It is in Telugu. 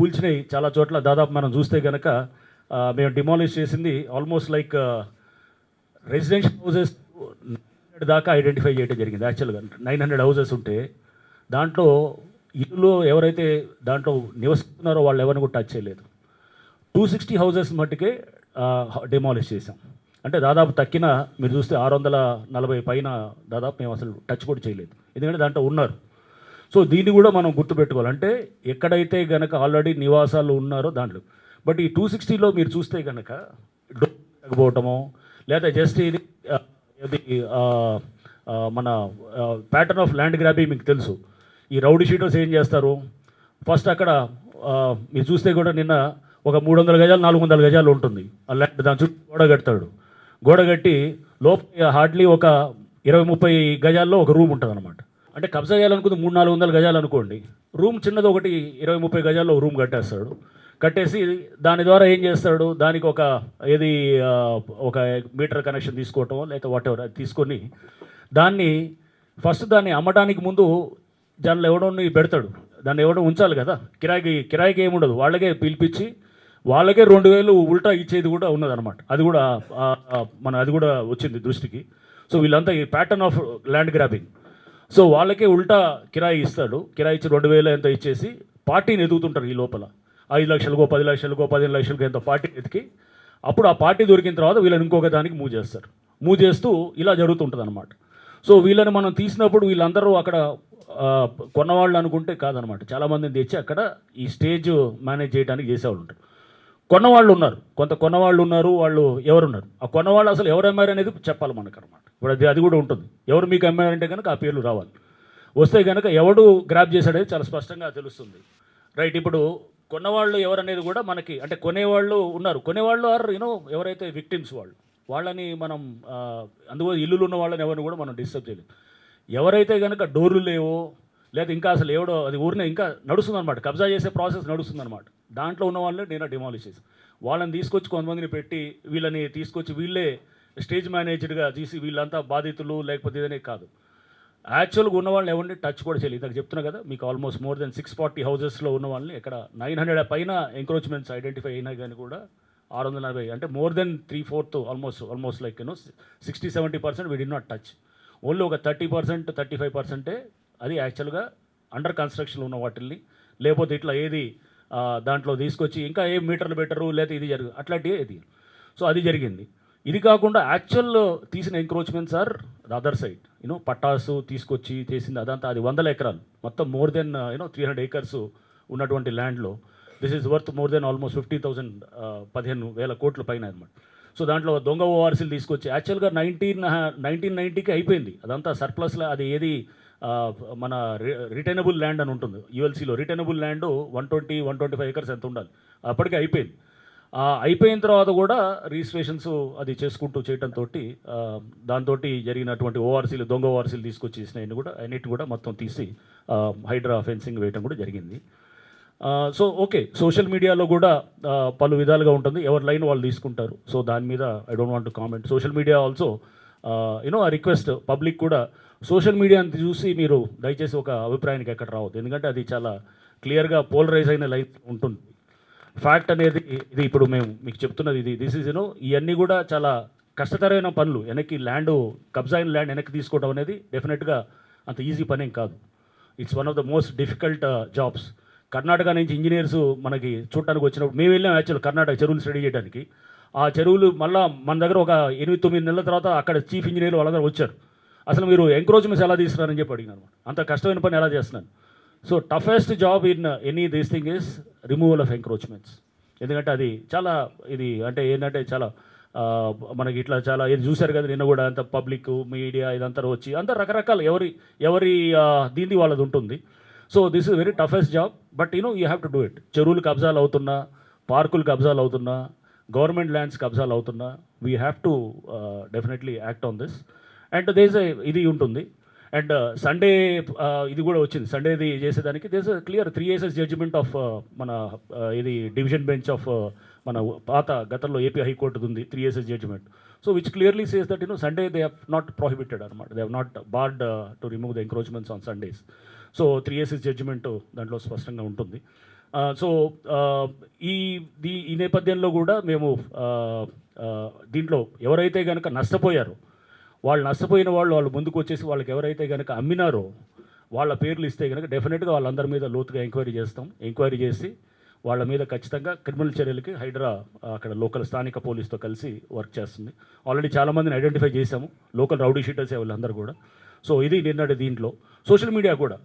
కూల్చినాయి చాలా చోట్ల దాదాపు మనం చూస్తే కనుక మేము డిమాలిష్ చేసింది ఆల్మోస్ట్ లైక్ రెసిడెన్షియల్ హౌసెస్ దాకా ఐడెంటిఫై చేయడం జరిగింది. యాక్చువల్గా నైన్ హండ్రెడ్ హౌసెస్ ఉంటే దాంట్లో ఇల్లు ఎవరైతే దాంట్లో నివసిస్తున్నారో వాళ్ళు ఎవరిని కూడా టచ్ చేయలేదు. టూ సిక్స్టీ హౌసెస్ మట్టుకే డిమాలిష్ చేసాం అంటే దాదాపు తక్కిన మీరు చూస్తే ఆరు వందల నలభై పైన దాదాపు మేము అసలు టచ్ కూడా చేయలేదు. ఎందుకంటే దాంట్లో ఉన్నారు. సో దీన్ని కూడా మనం గుర్తుపెట్టుకోవాలి. అంటే ఎక్కడైతే గనక ఆల్రెడీ నివాసాలు ఉన్నారో దాంట్లో. బట్ ఈ టూ సిక్స్టీలో మీరు చూస్తే కనుక డోర్ లేదా జస్ట్ ఇది మన ప్యాటర్న్ ఆఫ్ ల్యాండ్ గ్రాబింగ్ మీకు తెలుసు. ఈ రౌడీ షీటర్స్ ఏం చేస్తారు? ఫస్ట్ అక్కడ మీరు చూస్తే కూడా నిన్న ఒక మూడు వందల గజాలు నాలుగు వందల గజాలు ఉంటుంది. ఆ ల్యాండ్ దాని చుట్టూ గోడ కడతాడు. గోడ కట్టి లోపల హార్డ్లీ ఒక ఇరవై ముప్పై గజాల్లో ఒక రూమ్ ఉంటుంది అనమాట అంటే కబ్జా చేయాలనుకుంది మూడు నాలుగు వందల గజాలు అనుకోండి. రూమ్ చిన్నది ఒకటి ఇరవై ముప్పై గజాల్లో రూమ్ కట్టేస్తాడు. కట్టేసి దాని ద్వారా ఏం చేస్తాడు? దానికి ఒక ఏది ఒక మీటర్ కనెక్షన్ తీసుకోవటం లేకపోతే వాట్ ఎవర్ అది తీసుకొని దాన్ని ఫస్ట్ దాన్ని అమ్మడానికి ముందు దానిలో ఎవడో పెడతాడు. దాన్ని ఎవడో ఉంచాలి కదా. కిరాయికి కిరాయికి ఏముండదు. వాళ్ళకే పిలిపించి వాళ్ళకే రెండు వేలు ఉల్టా ఇచ్చేది కూడా ఉన్నదన్నమాట. అది కూడా మన అది కూడా వచ్చింది దృష్టికి. సో వీళ్ళంతా ఈ pattern of land grabbing so వాళ్ళకే ఉల్టా కిరాయి ఇస్తాడు. కిరాయి ఇచ్చి రెండు వేలు ఎంత ఇచ్చేసి పార్టీని ఎదుగుతుంటారు ఈ లోపల. ఐదు లక్షలకో పది లక్షలకో పదిహేను లక్షలకో ఎంత పార్టీ ఎతికి అప్పుడు ఆ పార్టీ దొరికిన తర్వాత వీళ్ళని ఇంకొక దానికి మూవ్ చేస్తారు. మూవ్ చేస్తూ ఇలా జరుగుతుంటుంది అనమాట సో వీళ్ళని మనం తీసినప్పుడు వీళ్ళందరూ అక్కడ కొన్నవాళ్ళు అనుకుంటే కాదనమాట చాలామందిని తెచ్చి అక్కడ ఈ స్టేజ్ మేనేజ్ చేయడానికి చేసేవాళ్ళు ఉంటారు. కొన్నవాళ్ళు ఉన్నారు కొంత కొన్నవాళ్ళు ఉన్నారు వాళ్ళు ఎవరున్నారు? ఆ కొన్నవాళ్ళు అసలు ఎవరు అమ్మారు అనేది చెప్పాలి మనకు అనమాట ఇప్పుడు అది అది కూడా ఉంటుంది. ఎవరు మీకు అమ్మారంటే కనుక ఆ పేర్లు రావాలి. వస్తే కనుక ఎవడు గ్రాప్ చేశాడనేది చాలా స్పష్టంగా తెలుస్తుంది. రైట్ ఇప్పుడు కొన్నవాళ్ళు ఎవరనేది కూడా మనకి అంటే కొనేవాళ్ళు ఉన్నారు. కొనేవాళ్ళు ఆర్ యూనో ఎవరైతే విక్టిమ్స్ వాళ్ళు వాళ్ళని మనం అందువల్ల ఇల్లులు ఉన్న వాళ్ళని ఎవరిని కూడా మనం డిస్టర్బ్ చేయలేదు ఎవరైతే కనుక డోర్లు లేవో లేదా ఇంకా అసలు ఎవడో అది ఊరినే ఇంకా నడుస్తుందన్నమాట. కబ్జా చేసే ప్రాసెస్ నడుస్తుందన్నమాట. దాంట్లో ఉన్న వాళ్ళని నేను డిమాలిష్ చేశాను వాళ్ళని తీసుకొచ్చి కొంతమందిని పెట్టి వీళ్ళని తీసుకొచ్చి వీళ్ళే స్టేజ్ మేనేజర్గా తీసి వీళ్ళంతా బాధితులు లేకపోతే ఇదనే కాదు. యాక్చువల్గా ఉన్న వాళ్ళని ఎవరిని టచ్ కూడా చేయలేదు. ఇందాక చెప్తున్నా కదా మీకు almost more than six forty హౌజెస్లో ఉన్న వాళ్ళని ఇక్కడ నైన్ హండ్రెడ్ పైన ఎంక్రోచ్మెంట్స్ ఐడెంటిఫై అయినా కానీ కూడా ఆరు వందల నలభై అంటే more than three fourth almost almost like you know sixty seventy percent we did not touch only ఒక థర్టీ పర్సెంట్ థర్టీ ఫైవ్ పర్సెంటే అది యాక్చువల్గా అండర్ కన్స్ట్రక్షన్ ఉన్న వాటిల్ని లేకపోతే ఇట్లా ఏది దాంట్లో తీసుకొచ్చి ఇంకా ఏ మీటర్లు పెట్టరు లేకపోతే ఇది జరుగు అట్లాంటివి ఇది. సో అది జరిగింది. ఇది కాకుండా యాక్చువల్ తీసిన encroachments are the other side you know పట్టాసు తీసుకొచ్చి చేసింది అదంతా అది వందల ఎకరాలు. మొత్తం more than you know three hundred acres ఉన్నటువంటి ల్యాండ్లో this is worth more than almost fifty thousand పదిహేను వేల కోట్ల పైన అనమాట సో దాంట్లో దొంగ ఓఆర్సీలు తీసుకొచ్చి యాక్చువల్గా నైన్టీన్ నైన్టీన్ నైంటీకి అయిపోయింది. అదంతా సర్ప్లస్లో అది ఏది మన రిటైనబుల్ ల్యాండ్ అని ఉంటుంది. యూఎల్సీలో retainable land one twenty one twenty five acres ఎంత ఉండాలి? అప్పటికే అయిపోయింది. అయిపోయిన తర్వాత కూడా రిజిస్ట్రేషన్స్ అది చేసుకుంటూ చేయడంతో దాంతో జరిగినటువంటి ఓఆర్సీలు దొంగ ఓఆర్సీలు తీసుకొచ్చి కూడా అన్నిటి కూడా మొత్తం తీసి హైడ్రా ఫెన్సింగ్ వేయడం కూడా జరిగింది. So okay. సోషల్ మీడియాలో కూడా పలు విధాలుగా ఉంటుంది. ఎవరి లైన్ వాళ్ళు తీసుకుంటారు. సో దాని మీద I don't want to comment. Social media also you know ఆ రిక్వెస్ట్ పబ్లిక్ కూడా సోషల్ మీడియాని చూసి మీరు దయచేసి ఒక అభిప్రాయానికి ఎక్కడ రావద్దు. ఎందుకంటే అది చాలా క్లియర్గా పోలరైజ్ అయిన లైఫ్ ఉంటుంది. ఫ్యాక్ట్ అనేది ఇది ఇప్పుడు మేము మీకు చెప్తున్నది ఇది. దిస్ ఈజ్ యూనో ఇవన్నీ కూడా చాలా కష్టతరమైన పనులు. వెనక్కి ల్యాండ్ కబ్జా అయిన ల్యాండ్ వెనక్కి తీసుకోవడం అనేది డెఫినెట్గా అంత ఈజీ పని ఏం కాదు it's one of the most difficult jobs Karnataka నుంచి ఇంజనీర్స్ మనకి చూడటానికి వచ్చినప్పుడు మేము వెళ్ళాం యాక్చువల్ కర్ణాటక చెరువులు స్టడీ చేయడానికి ఆ చెరువులు మళ్ళీ మన దగ్గర ఒక ఎనిమిది తొమ్మిది నెలల తర్వాత అక్కడ చీఫ్ ఇంజనీర్లు వాళ్ళందరూ వచ్చారు. అసలు మీరు ఎంక్రోచ్మెంట్స్ ఎలా తీస్తున్నారని చెప్పి అడిగినారు. అంత కష్టమైన పని ఎలా చేస్తున్నాను so toughest job in any this thing is removal of encroachments ఎందుకంటే అది చాలా ఇది అంటే ఏంటంటే చాలా మనకి ఇట్లా చాలా ఇది చూశారు కదా నిన్న కూడా అంత పబ్లిక్ మీడియా ఇదంతా వచ్చి అంత రకరకాల ఎవరి ఎవరి ఆ, దీనిది వాళ్ళది ఉంటుంది. So this is very toughest job but you know you have to do it చెరువులు కబ్జాలు అవుతున్నా పార్కులు కబ్జాలు అవుతున్నా గవర్నమెంట్ ల్యాండ్స్ కబ్జాలు అవుతున్నా we have to definitely act on this and there's ఇది ఉంటుంది. అండ్ సండే ఇది కూడా వచ్చింది. సండేది చేసేదానికి there's clear three years judgement of మన ఇది డివిజన్ బెంచ్ ఆఫ్ మన పాత గతంలో ఏపీ హైకోర్టు ఉంది three years judgement so which clearly says that you know Sunday they have not prohibited అనమాట they have not barred to remove the encroachments on Sundays so three years judgement దాంట్లో స్పష్టంగా ఉంటుంది. సో ఈ దీ ఈ నేపథ్యంలో కూడా మేము దీంట్లో ఎవరైతే కనుక నష్టపోయారో వాళ్ళు నష్టపోయిన వాళ్ళు వాళ్ళు ముందుకు వచ్చేసి వాళ్ళకి ఎవరైతే కనుక అమ్మినారో వాళ్ళ పేర్లు ఇస్తే కనుక డెఫినెట్గా వాళ్ళందరి మీద లోతుగా ఎంక్వైరీ చేస్తాం. ఎంక్వైరీ చేసి వాళ్ళ మీద ఖచ్చితంగా క్రిమినల్ చర్యలకి హైడ్రా అక్కడ లోకల్ స్థానిక పోలీస్తో కలిసి వర్క్ చేస్తుంది. ఆల్రెడీ చాలామందిని ఐడెంటిఫై చేశాము. లోకల్ రౌడీ షీటర్స్ వాళ్ళందరూ కూడా. సో ఇది నిన్నటి దీంట్లో. సోషల్ మీడియా కూడా